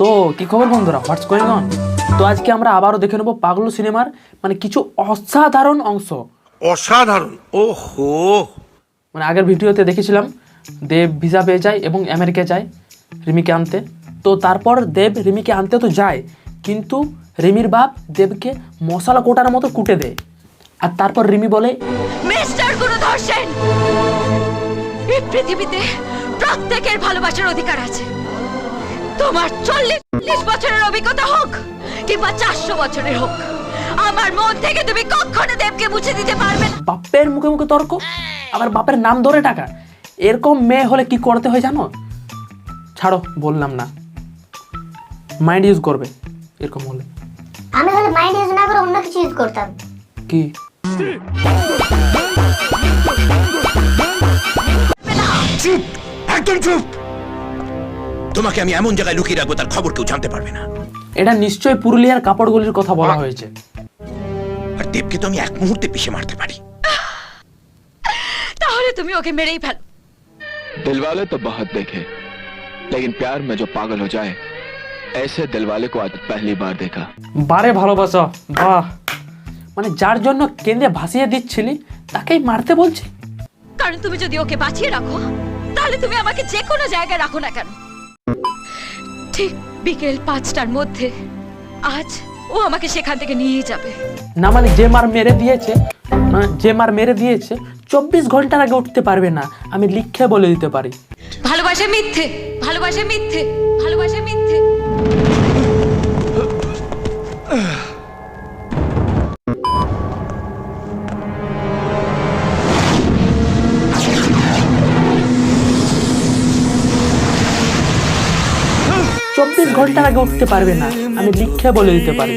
তো কি খবর বন্ধুরা? হোয়াটস গোয়িং অন তো আজকে আমরা আবারও দেখে নেব পাগলু সিনেমার মানে কিছু অসাধারণ অংশ। অসাধারণ ওহো। মানে আগের ভিডিওতে দেখেছিলাম দেব ভিসা পেয়ে যায় এবং আমেরিকা যায় রিমিকে আনতে। তো তারপর দেব রিমিকে আনতে তো যায় কিন্তু রিমির বাপ দেবকে মশলা কোটার মতো কুটে দেয়। আর তারপর রিমি বলে মিস্টার সেন এই পৃথিবীতে প্রত্যেকের ভালোবাসার অধিকার আছে। তোমার চল্লিশ চল্লিশ বছরের অভিজ্ঞতা হোক কিংবা চারশো বছরের হোক আমার মন থেকে তুমি কখনো দেবকে মুছে দিতে পারবে না। বাপের মুখে মুখে তর্ক? আবার বাপের নাম ধরে টাকা এরকম মেয়ে হলে কি করতে হয় জানো? ছাড়ো বললাম না। মাইন্ড ইউজ করবে এরকম হলে। আমি হলে মাইন্ড ইউজ না করে অন্য কিছু ইউজ করতাম। কি? চুপ একদম চুপ। তোমাকে আমি এমন জায়গায় লুকিয়ে রাখবো তার খবর কেউ জানতে পারবে না এটা নিশ্চয়ই পুরুলিয়ার কাপড়গুলির কথা বলা হয়েছে আর দেবকে তো আমি এক মুহূর্তে পিষে মারতে পারি তাহলে তুমি ওকে মেরেই ফেলো दिलवाले तो बहुत देखे लेकिन प्यार में जो पागल हो जाए ऐसे दिलवाले को आज पहली बार देखा বারে ভালোবাসা বাহ মানে যার জন্য কেঁদে ভাসিয়ে দিচ্ছিলি তাকেই মারতে বলছি কারণ তুমি যদি ওকে বাঁচিয়ে রাখো তাহলে তুমি আমাকে যে কোনো জায়গায় রাখো না কেন ঠিক বিকেল পাঁচটার মধ্যে আজ ও আমাকে সেখান থেকে নিয়ে যাবে। না মানে যে মার মেরে দিয়েছে যে মার মেরে দিয়েছে চব্বিশ ঘণ্টার আগে উঠতে পারবে না। আমি লিখে বলে দিতে পারি। ভালোবাসে মিথ্যে ভালোবাসে মিথ্যে ভালোবাসে মিথ্যে। ঘণ্টার আগে উঠতে পারবে না। আমি লিখে বলে দিতে পারি।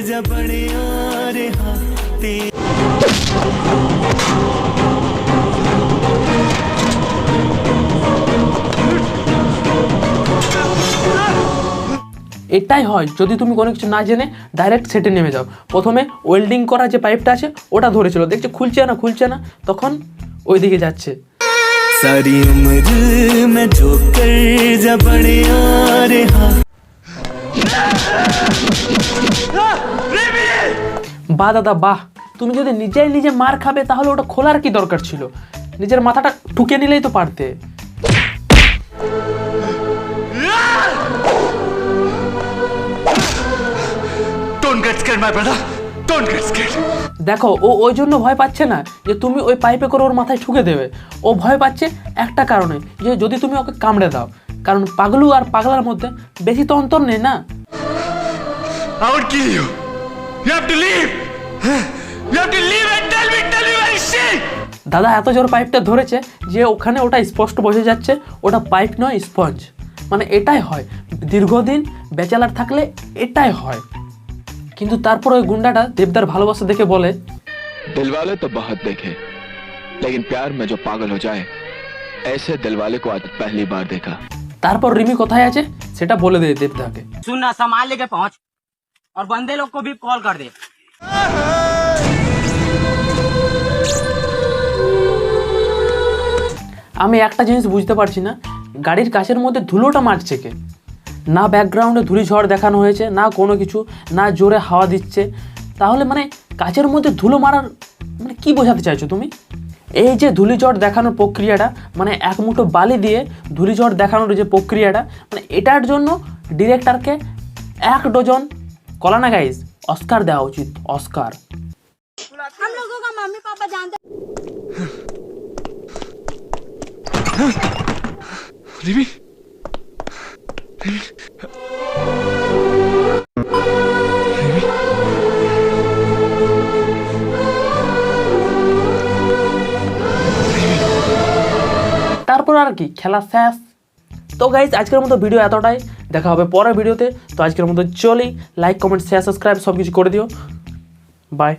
এটাই হয়, যদি তুমি কোনো কিছু না জেনে ডাইরেক্ট সেটে নেমে যাও। প্রথমে ওয়েল্ডিং করা যে পাইপটা আছে, ওটা ধরেছিল। দেখছ, খুলছে না খুলছে না। তখন ওই দিকে যাচ্ছে। সারি উমর মে বা দাদা বাহ। তুমি যদি নিজেই নিজে মার খাবে তাহলে ওটা খোলার কি দরকার ছিল? নিজের মাথাটা ঠুকে নিলেই তো পারতে। দেখো ও ওই জন্য ভয় পাচ্ছে না যে তুমি ওই পাইপে করে ওর মাথায় ঠুকে দেবে। ও ভয় পাচ্ছে একটা কারণে যে যদি তুমি ওকে কামড়ে দাও। কারণ পাগলু আর পাগলার মধ্যে বেশি তো অন্তর নেই না? I would kill you. You have to leave. You have to leave and tell me, tell me where is she? দাদা এত জোর পাইপটা ধরেছে যে ওখানে ওটা স্পষ্ট বোঝা যাচ্ছে ওটা পাইপ নয় স্পঞ্জ মানে এটাই হয় দীর্ঘদিন ব্যাচেলার থাকলে এটাই হয় কিন্তু তারপর ওই গুন্ডাটা দেবদার ভালোবাসা দেখে বলে दिलवाले तो बहुत देखे लेकिन प्यार में जो पागल हो जाए ऐसे दिलवाले को आज पहली बार देखा তারপর রিমি কোথায় আছে সেটা বলে দেয় দেবদাকে सुनना सामान लेके पहुंच और बंदे लोग को भी कॉल कर दे আমি একটা জিনিস বুঝতে পারছি না গাড়ির কাছের মধ্যে ধুলোটা মারছে কে না ব্যাকগ্রাউন্ডে ধুলি ঝড় দেখানো হয়েছে না কোনো কিছু না জোরে হাওয়া দিচ্ছে তাহলে মানে কাচের মধ্যে ধুলো মারার মানে কি বোঝাতে চাইছো তুমি এই যে ধুলিঝড় দেখানোর প্রক্রিয়াটা মানে এক মুঠো বালি দিয়ে ধুলিঝড় দেখানোর যে প্রক্রিয়াটা মানে এটার জন্য ডিরেক্টরকে এক ডজন কলানা গাইজ অস্কার দেওয়া উচিত অস্কার? তারপর আর কি খেলা শেষ। তো গাইজ আজকের মতো ভিডিও এতটাই। দেখা হবে পরের ভিডিওতে। তো আজকের মতো চলেই লাইক কমেন্ট শেয়ার সাবস্ক্রাইব সব কিছু করে দিও। বাই